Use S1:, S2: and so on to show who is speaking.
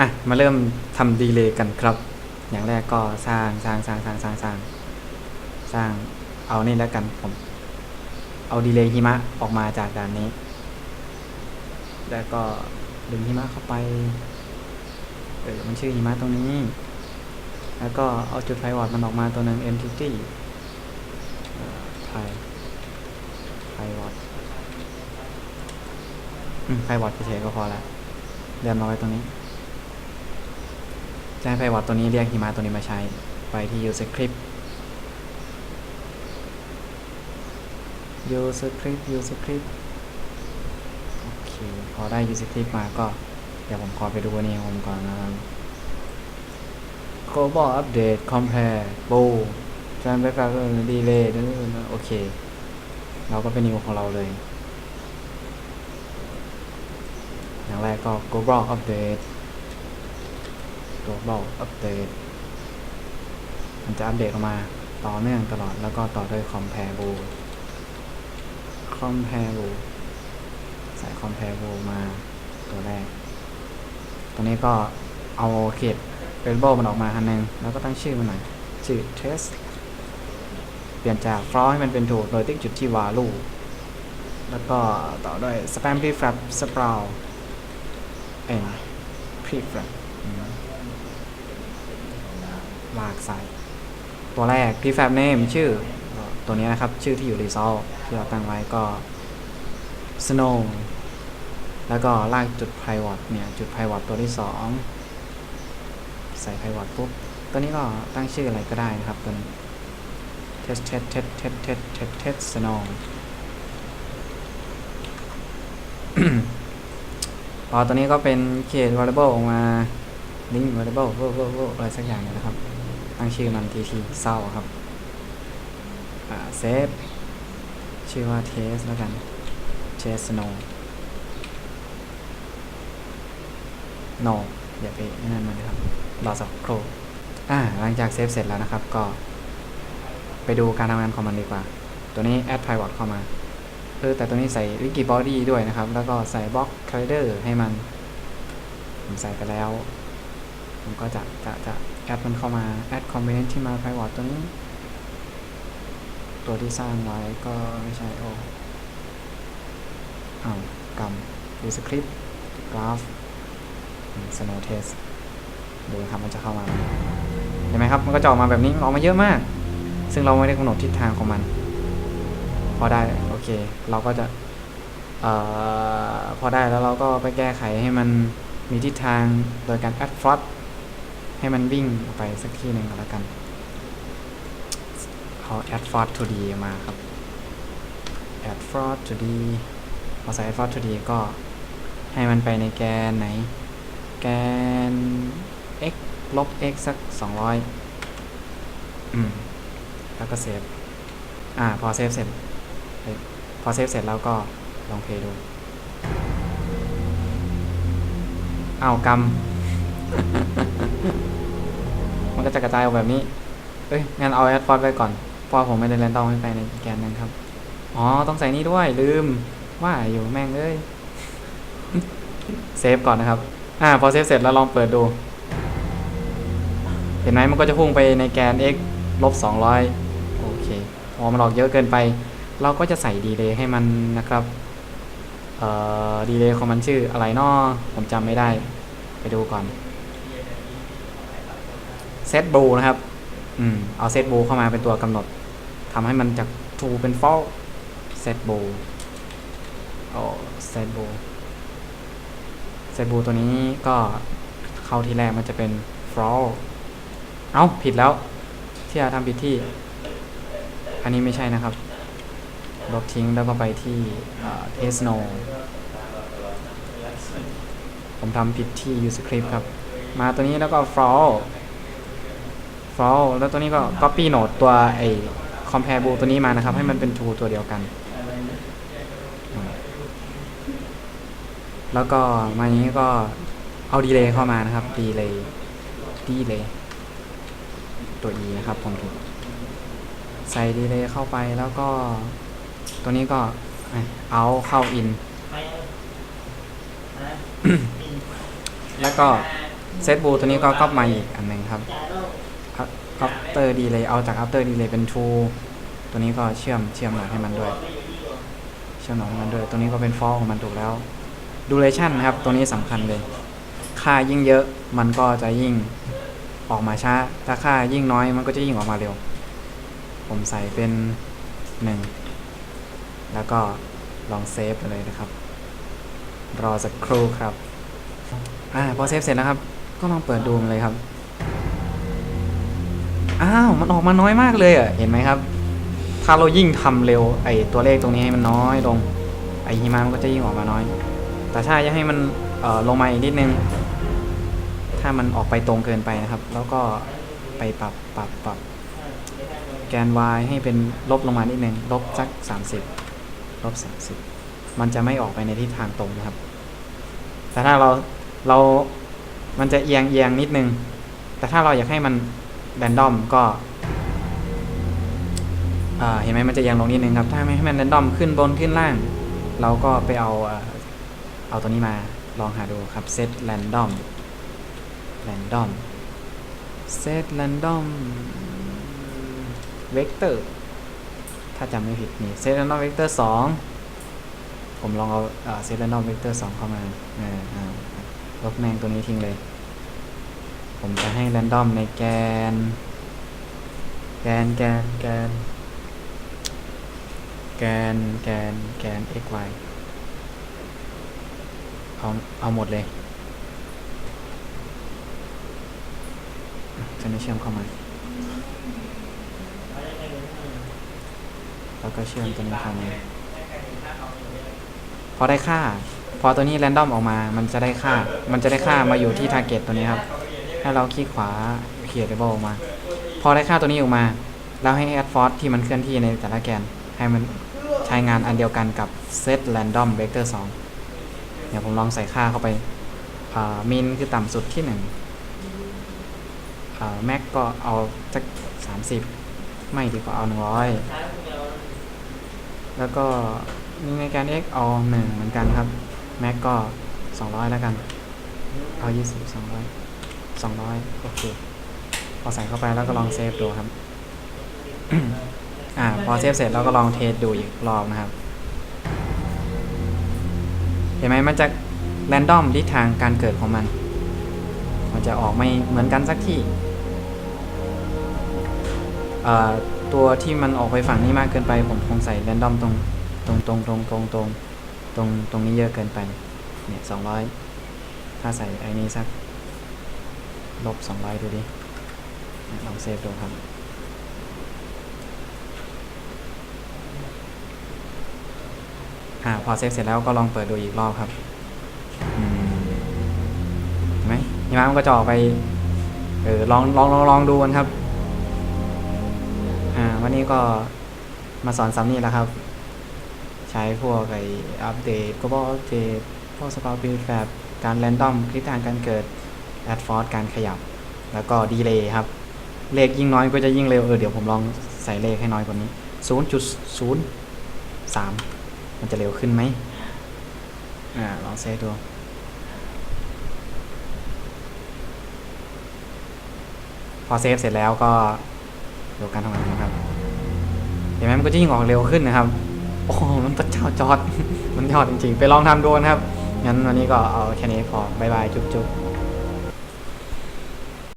S1: อะมาเริ่มทำดีเลย์กันครับ อย่างแรกก็สร้างสร้างสร้างสร้างสร้างสร้างสร้างเอานี่แล้วกันผม เอาดีเลย์หิมะออกมาจากด่านนี้ แล้วก็ดึงหิมะเข้าไปเออมันชื่อหิมะตรงนี้ แล้วก็เอาจุดไพวอตมันออกมาตัวหนึ่ง entity ไพไพวอตอืมไพวอตเฉยๆก็พอละเรียนมาไว้ตรงนี้ จะให้ไพวอตตัวนี้เรียกหิมะตัวนี้มาใช้ ไปที่ use script use script use script โอเค พอได้ use script มาก็ เดี๋ยวผมขอไปดูนนี้ของผมก่อนนะครับ global update compare bow จานไปกับ delay นั่นโอเค เราก็เป็นนิวของเราเลย อย่างแรกก็ global update global update มันจะอัปเดตออกมาต่อเนื่องตลอดแล้วก็ต่อด้วย comparable comparable ใส่ comparable มาตัวแรก ตัวนี้ก็เอาเขต variable มันออกมาอันนึง แล้วก็ตั้งชื่อมันหน่อย ชื่อ test เปลี่ยนจาก float ให้มันเป็นถูกโดยติ๊กจุดที่ value แล้วก็ต่อด้วย spam prefab sprout n prefab ลากใส่ ตัวแรก prefab name ชื่อตัวนี้นะครับ ชื่อที่อยู่ result ที่เราตั้งไว้ก็ snow แล้วก็ลากจุด pivot เนี่ย จุด pivot ตัวที่สองใส่ pivot ปุ๊บ ตัวนี้ก็ตั้งชื่ออะไรก็ได้นะครับ ตัวนี้ test test test test test test test snow พอตัวนี้ก็เป็นเขต variable ออกมา link variable เวอร์เวอร์เวอร์อะไรสักอย่างนะครับ ตั้งชื่อมัน tt เศร้าครับอ่า save ชื่อว่า test แล้วกัน test snow no อย่าไปนั่นมันครับรอสักครู่อ่าหลังจากเซฟเสร็จแล้วนะครับ ก็ ไปดูการทำงานของมันดีกว่า ตัวนี้ add pivot เข้ามาเออแต่ตัวนี้ใส่ wiki body ด้วยนะครับ แล้วก็ใส่ block calendar ให้มัน ผมใส่ไปแล้ว ผมก็จะจะจะ add มันเข้ามา add component ที่มา pivot ตัวนี้ ตัวที่สร้างไว้ก็ไม่ใช่โอ้อ้าวกำดูสคริปต์กราฟ snow test ดูนะครับมันจะเข้ามาเห็นไหมครับ มันก็จะออกมาแบบนี้ออกมาเยอะมาก ซึ่งเราไม่ได้กำหนดทิศทางของมัน พอได้ โอเค เราก็จะออพอได้แล้วเราก็ไปแก้ไขให้มันมีทิศทางโดยการ add float ให้มันวิ่งออกไปสักที่หนึ่งก็แล้วกันเอา add float to d มาครับ add float to d พอใส่ add float to d ก็ให้มันไปในแกนไหน แกน x ลบ x สัก 200 อืม แล้วก็เซฟ อ่า พอเซฟเสร็จ พอเซฟเสร็จแล้วก็ลองเพย์ดู เอากำ มันก็จะกระจายออกแบบนี้ เอ้ย งั้นเอาแอดฟอร์ไว้ก่อนเพราะผมไม่ได้เล่นต้องไม่ไปในแกนนั้นครับ อ๋อ ต้องใส่นี่ด้วย ลืม ว่าอยู่แม่งเอ้ย เซฟก่อนนะครับ อ่า พอเซฟเสร็จแล้วลองเปิดดู เห็นไหมมันก็จะพุ่งไปในแกน x ลบ200 โอเคพอมันออกเยอะเกินไป เราก็จะใส่ดีเลย์ให้มันนะครับ เอ่อ ดีเลย์ของมันชื่ออะไรนาะผมจำไม่ได้ ไปดูก่อน เซตบูนะครับ อืม เอาเซตบูเข้ามาเป็นตัวกำหนดทำให้มันจาก true เป็น false เซตบูโอ้เซตบูเซตบูตัวนี้ก็เข้าที่แรกมันจะเป็น false เอ้า ผิดแล้ว ที่อาทำผิดที่ อันนี้ไม่ใช่นะครับ ลบทิ้งแล้วก็ไปที่เทสโนผมทำผิดที่ use script ครับ มาตัวนี้แล้วก็ fall fall แล้วตัวนี้ก็ copy node ตัวไอ้ comparable ตัวนี้มานะครับ ให้มันเป็น true ตัวเดียวกันอืมแล้วก็มาอย่างนี้ก็เอา delay เข้ามานะครับ delay delay ตัว e นะครับผมถูกใส่ดีเลย์เข้าไปแล้วก็ ตัวนี้ก็เอาเข้า in แล้วก็เซตบูตัวนี้ก็ก๊อปมาอีกอันหนึ่งครับ after delay เอาจาก after delay เป็น true ตัวนี้ก็เชื่อมเชื่อมหน่อยให้มันด้วย เชื่อมหน่อยให้มันด้วย ตัวนี้ก็เป็น false ของมันถูกแล้ว duration นะครับ ตัวนี้สำคัญเลย ค่ายิ่งเยอะมันก็จะยิ่งออกมาช้า ถ้าค่ายิ่งน้อยมันก็จะยิ่งออกมาเร็ว ผมใส่เป็นหนึ่งแล้วก็ลองเซฟไปเลยนะครับ รอสักครู่ครับ อ่า พอเซฟเสร็จแล้วครับ ก็ลองเปิดดูเลยครับ อ้าวมันออกมาน้อยมากเลยอะเห็นไหมครับ ถ้าเรายิ่งทำเร็วไอตัวเลขตรงนี้ให้มันน้อยลงไอหิมะมันก็จะยิ่งออกมาน้อย แต่ถ้าจะให้มันเออลงมาอีกนิดนึง ถ้ามันออกไปตรงเกินไปนะครับ แล้วก็ไปปรับปรับปรับแกน y ให้เป็นลบลงมานิดนึงลบสัก 30ลบ30 มันจะไม่ออกไปในทิศทางตรงนะครับ แต่ถ้าเราเรามันจะเอียงเอียงนิดนึง แต่ถ้าเราอยากให้มัน แรนดอมก็เห็นไหมมันจะเอียงลงนิดนึงครับ ถ้าไม่ให้มันแรนดอมขึ้นบนขึ้นล่าง เราก็ไปเอาเอาตัวนี้มาลองหาดูครับ set random random set random vector ถ้าจำไม่ผิดนี่ set random vector 2 ผมลองเอาเอ่อ set random vector 2 เข้ามาลบแมงตัวนี้ทิ้งเลย ผมจะให้ random ในแกน แกนแกนแกน แกนแกนแกน x y เอาเอาหมดเลย จะไม่เชื่อมเข้ามา แล้วก็เชื่อมตัวนี้เข้ามาพอได้ค่า พอตัวนี้แรนดอมออกมา มันจะได้ค่า มันจะได้ค่ามาอยู่ที่ target ตัวนี้ครับ ให้เราคลิกขวา create label ออกมา พอได้ค่าตัวนี้ออกมาแล้วให้ add force ที่มันเคลื่อนที่ในแต่ละแกน ให้มันใช้งานอันเดียวกันกับ set random vector 2 เดี๋ยวผมลองใส่ค่าเข้าไปมินคือต่ำสุดที่1แม็กก็เอาสัก 30 ไม่ดีกว่าเอา 100 แล้วก็มีในการ x เอา 1 เหมือนกันครับ แม็กก็ 200 แล้วกัน เอา 20 200 200 โอเค พอใส่เข้าไปแล้วก็ลองเซฟดูครับ อ่า พอเซฟเสร็จเราก็ลองเทสดูอีกรอบนะครับ เห็นไหมมันจะแรนดอมทิศทางการเกิดของมัน มันจะออกไม่เหมือนกันสักที่เอ่อตัวที่มันออกไปฝั่งนี้มากเกินไป ผมคงใส่แรนดอมตรงตรงตรงตรงตรงตรงตรงตรงนี้เยอะเกินไป เนี่ยสองร้อยถ้าใส่ไอ้นี้สัก ลบสองร้ดูดิ ลองเซฟดูครับ อ่า พอเซฟเสร็จแล้วก็ลองเปิดดูอีกรอบครับเห็นไหมหิมะมันก็จะออกไป เออ ลอง ลอง ลอง ลองดูกันครับ อ่า วันนี้ก็มาสอนซ้ำนี่แหล้วครับ ใช้พวกไออัปเดต global update พวก scope build แบบการ random ทิศทางการเกิด add force การขยับ แล้วก็ delay ครับ เลขยิ่งน้อยก็จะยิ่งเร็ว เออ เดี๋ยวผมลองใส่เลขให้น้อยกว่านี้ 0.03 มันจะเร็วขึ้นไหมอ่า ลองเซฟดูพอเซฟเสร็จแล้วก็ดูการทำงานนะครับ เห็นไหมมันก็จะยิ่งออกเร็วขึ้นนะครับ โอ้มันพระเจ้าจอด มันยอดจริงๆ ไปลองทำดูนะครับ งั้นวันนี้ก็เอาแค่นี้พอบายบาย จุ๊บๆ